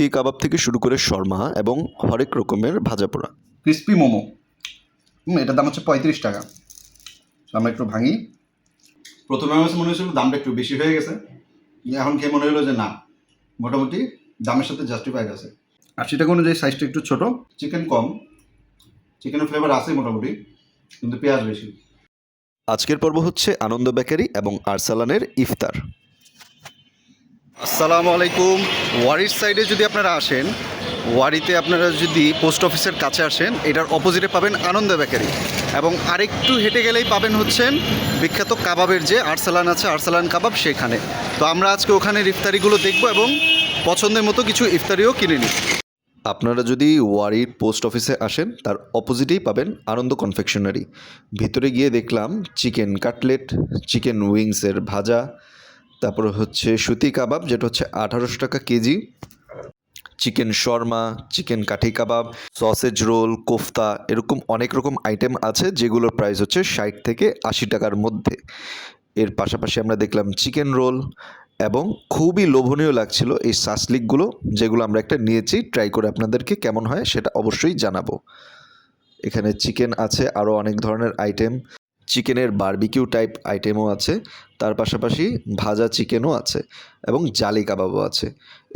সুতি কাবাব থেকে শুরু করে শর্মা এবং হরেক রকমের ভাজা পোড়া। ক্রিস্পি মোমো। হুম এটার দাম হচ্ছে পঁয়ত্রিশ টাকা। আমরা একটু ভাঙি। প্রথমে আমার মনে হয়েছিল দামটা একটু বেশি হয়ে গেছে। এখন খেয়ে মনে হলো যে না মোটামুটি দামের সাথে জাস্টিফাইড আছে। আশি টাকা অনুযায়ী সাইজটা একটু ছোট? চিকেন কম। চিকেনের ফ্লেভার আছে মোটামুটি কিন্তু পেঁয়াজ বেশি। আজকের পর্ব হচ্ছে আনন্দ বেকারি এবং আরসালানের ইফতার। আসসালামু আলাইকুম। ওয়ারির সাইডে যদি আপনারা আসেন, ওয়ারিতে আপনারা যদি পোস্ট অফিসের কাছে আসেন, এটার অপোজিটে পাবেন আনন্দ বেকারি। এবং আরেকটু হেঁটে গেলেই পাবেন হচ্ছেন বিখ্যাত কাবাবের যে আরসালান আছে, আরসালান কাবাব সেখানে। তো আমরা আজকে ওখানের ইফতারিগুলো দেখব এবং পছন্দের মতো কিছু ইফতারিও কিনে নিই আপনারা যদি ওয়ারির পোস্ট অফিসে আসেন, তার অপোজিটেই পাবেন আনন্দ কনফেকশনারি। ভিতরে গিয়ে দেখলাম চিকেন কাটলেট, চিকেন উইংসের ভাজা তারপর হচ্ছে সুতি কাবাব, যেটা হচ্ছে আঠারোশো টাকা কেজি। চিকেন শর্মা, চিকেন কাঠি কাবাব, সসেজ রোল, কোফতা, এরকম অনেক রকম আইটেম আছে, যেগুলোর প্রাইস হচ্ছে ষাট থেকে আশি টাকার মধ্যে। এর পাশাপাশি আমরা দেখলাম চিকেন রোল এবং খুবই লোভনীয় লাগছিল এই সাসলিকগুলো যেগুলো আমরা একটা নিয়েছি ট্রাই করে আপনাদেরকে কেমন হয় সেটা অবশ্যই জানাব। এখানে চিকেন আছে আরও অনেক ধরনের আইটেম চিকেনের বারবিকিউ টাইপ আইটেমও আছে, তার পাশাপাশি ভাজা চিকেনও আছে এবং জালি কাবাবও আছে।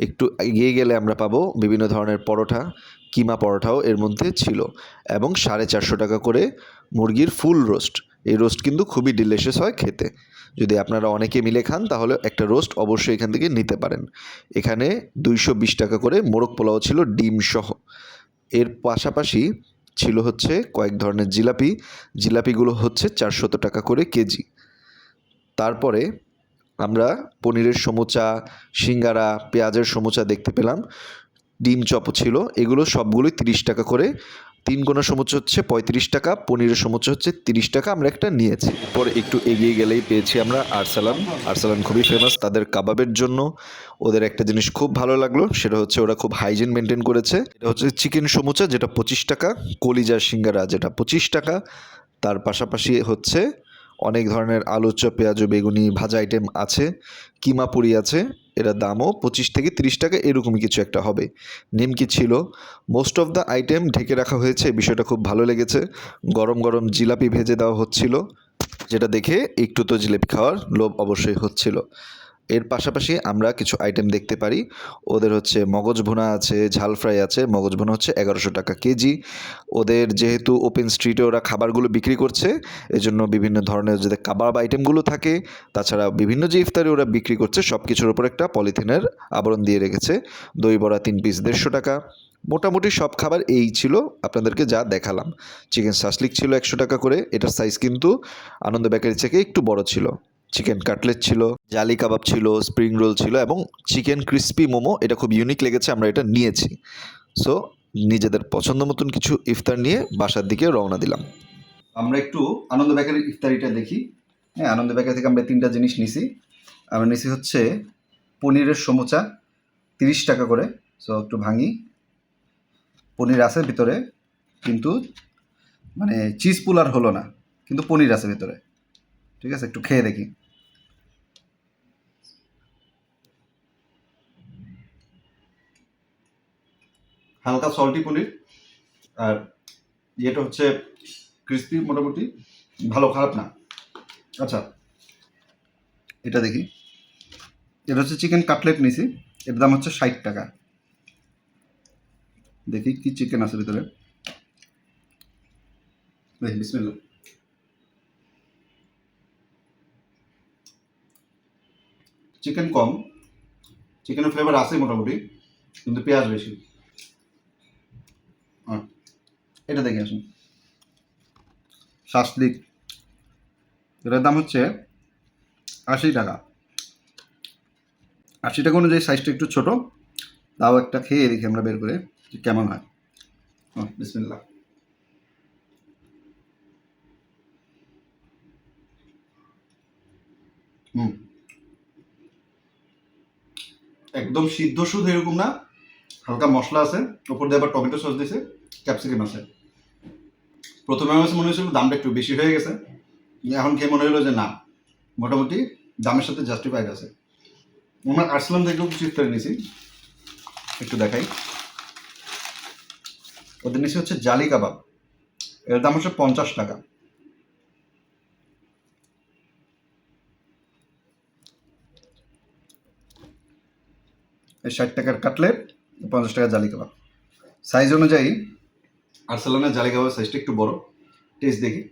একটু এগিয়ে গেলে আমরা পাবো বিভিন্ন ধরনের পরোটা, কিমা পরোটাও এর মধ্যে ছিল এবং সাড়ে চারশো টাকা করে মুরগির ফুল রোস্ট। এই রোস্ট কিন্তু খুবই ডিলিশিয়াস হয় খেতে। যদি আপনারা অনেকে মিলে খান, তাহলে একটা রোস্ট অবশ্যই এখান থেকে নিতে পারেন। এখানে দুইশো বিশ টাকা করে মোরগ পোলাও ছিল, ডিম সহ। এর পাশাপাশি ছিল হচ্ছে কয়েক ধরনের জিলাপি। জিলাপিগুলো হচ্ছে চারশত টাকা করে কেজি। তারপরে আমরা পনিরের সমুচা, সিঙ্গারা, পেঁয়াজের সমুচা দেখতে পেলাম। ডিম চপ ছিল, এগুলো সবগুলোই তিরিশ টাকা করে। তিন গোনা সমুচ হচ্ছে পঁয়ত্রিশ টাকা, পনিরের সমুচ হচ্ছে তিরিশ টাকা, আমরা একটা নিয়েছি। এরপর একটু এগিয়ে গেলেই পেয়েছি আমরা আরসালান। আরসালান খুবই ফেমাস তাদের কাবাবের জন্য ওদের একটা জিনিস খুব ভালো লাগল, সেটা হচ্ছে ওরা খুব হাইজিন মেনটেন করেছে। এটা হচ্ছে চিকেন সমুচা, যেটা পঁচিশ টাকা, কলিজার সিঙ্গারা, যেটা পঁচিশ টাকা। তার পাশাপাশি হচ্ছে অনেক ধরনের আলু চপ পেঁয়াজ, বেগুনি, ভাজা আইটেম আছে, কিমা পুরি আছে। এর দামও পঁচিশ থেকে তিরিশ টাকা এরকমই কিছু একটা হবে। নিমকি ছিল। মোস্ট অফ দ্য আইটেম ঢেকে রাখা হয়েছে, বিষয়টা খুব ভালো লেগেছে। গরম গরম জিলাপি ভেজে দেওয়া হচ্ছিল, যেটা দেখে একটু তো জিলেপি খাওয়ার লোভ অবশ্যই হচ্ছিল। এর পাশাপাশি আমরা কিছু আইটেম দেখতে পারি। ওদের হচ্ছে মগজ ভুনা আছে, ঝাল ফ্রাই আছে, মগজ ভুনা হচ্ছে এগারোশো টাকা কেজি। ওদের যেহেতু ওপেন স্ট্রিটে ওরা খাবারগুলো বিক্রি করছে, এজন্য বিভিন্ন ধরনের যে কাবাব আইটেমগুলো থাকে, তাছাড়া বিভিন্ন যে ইফতারি ওরা বিক্রি করছে সব কিছুর ওপর একটা পলিথিনের আবরণ দিয়ে রেখেছে। দই বড়া তিন পিস দেড়শো টাকা। মোটামুটি সব খাবার এই ছিল, আপনাদেরকে যা দেখালাম। চিকেন সাসলিক ছিল একশো টাকা করে, এটার সাইজ কিন্তু আনন্দ বেকারি থেকে একটু বড় ছিল। চিকেন কাটলেট ছিল জালি কাবাব ছিল স্প্রিং রোল ছিল এবং চিকেন ক্রিস্পি মোমো এটা খুব ইউনিক লেগেছে, আমরা এটা নিয়েছি। সো নিজেদের পছন্দ মতন কিছু ইফতার নিয়ে বাসার দিকে রওনা দিলাম। আমরা একটু আনন্দ বেকারির ইফতারিটা দেখি। হ্যাঁ আনন্দ বেকারি থেকে আমরা তিনটা জিনিস নিছি। আমরা নিছি হচ্ছে পনিরের সমোচা, তিরিশ টাকা করে সো একটু ভাঙি। পনির আছে ভিতরে, কিন্তু মানে চিজ পুলার হলো না, কিন্তু পনির আছে ভিতরে। ঠিক আছে, একটু খেয়ে দেখি। হালকা সল্টি পনির। আর ইয়েটা হচ্ছে ক্রিস্পি মোটামুটি, ভালো খারাপ না। আচ্ছা এটা দেখি। এটা হচ্ছে চিকেন কাটলেট নিছি। এর দাম হচ্ছে ষাট টাকা। দেখি কি চিকেন আছে ভিতরে। দেখি, বিসমিল্লাহ। চিকেন কম। চিকেনের ফ্লেভার আছে মোটামুটি, কিন্তু পেঁয়াজ বেশি। এটা দেখে আসুন। শাসলিক এটার দাম হচ্ছে আশি টাকা। আশি টাকা অনুযায়ী সাইজটা একটু ছোট, তাও একটা খেয়ে দেখি আমরা বের করে যে কেমন হয়। বিসমিল্লা একদম সিদ্ধ শুধু এরকম না, হালকা মশলা আছে, ওপর দিয়ে আবার টমেটো সস দিয়েছে ক্যাপসিকাম আছে। প্রথমে আমার কাছে মনে হয়েছিল দামটা একটু বেশি হয়ে গেছে। এখন খেয়ে মনে হলো যে না, মোটামুটি দামের সাথে জাস্টিফাইড আছে। আমরা আর্সলাম থেকেও কিছু ইফতারি নিয়েছি একটু দেখাই। ওদের নিচে হচ্ছে জালি কাবাব। এর দাম হচ্ছে পঞ্চাশ টাকা। ষাট টাকার কাটলেট, পঞ্চাশ টাকা জালি কাবাব। সাইজ অনুযায়ী আর্সেলানের জালি কাবাবের সাইজটা একটু বড়। টেস্ট দেখি।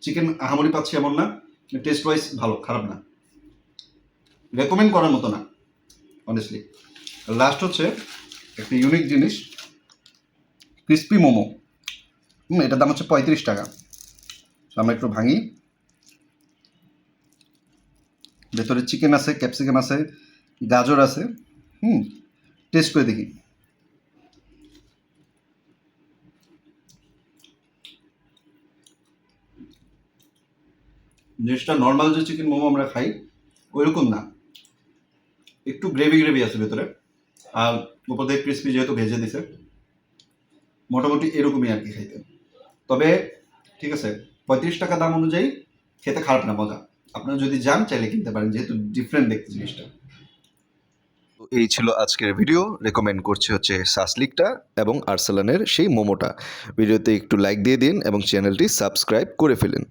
চিকেন আহামরি পাচ্ছি এমন না। টেস্ট ওয়াইজ ভালো, খারাপ না। রেকমেন্ড করার মতো না অনেস্টলি লাস্ট হচ্ছে একটা ইউনিক জিনিস ক্রিস্পি মোমো। হুম, এটার দাম হচ্ছে পঁয়ত্রিশ টাকা। আমরা একটু ভাঙি। ভেতরে চিকেন আছে, ক্যাপসিকাম আছে, গাজর আছে, হুম টেস্ট করে দেখি। জিনিসটা নর্মাল যে চিকেন মোমো আমরা খাই, ওইরকম না। একটু গ্রেভি গ্রেভি আছে ভেতরে। আর উপর থেকে ক্রিসপি যেহেতু ভেজে দিছে, মোটামুটি এরকমই আর কি খাইতে। তবে, ঠিক আছে, পঁয়ত্রিশ টাকা দাম অনুযায়ী খেতে খারাপ না, মজা। আপনারা যদি যান, চাইলে কিনতে পারেন, যেহেতু ডিফারেন্ট দেখতে জিনিসটা। এই ছিল আজকের ভিডিও রেকমেন্ড করছি হচ্ছে সাসলিকটা এবং আর্সেলানের সেই মোমোটা। ভিডিওতে একটু লাইক দিয়ে দিন এবং চ্যানেলটি সাবস্ক্রাইব করে ফেলেন।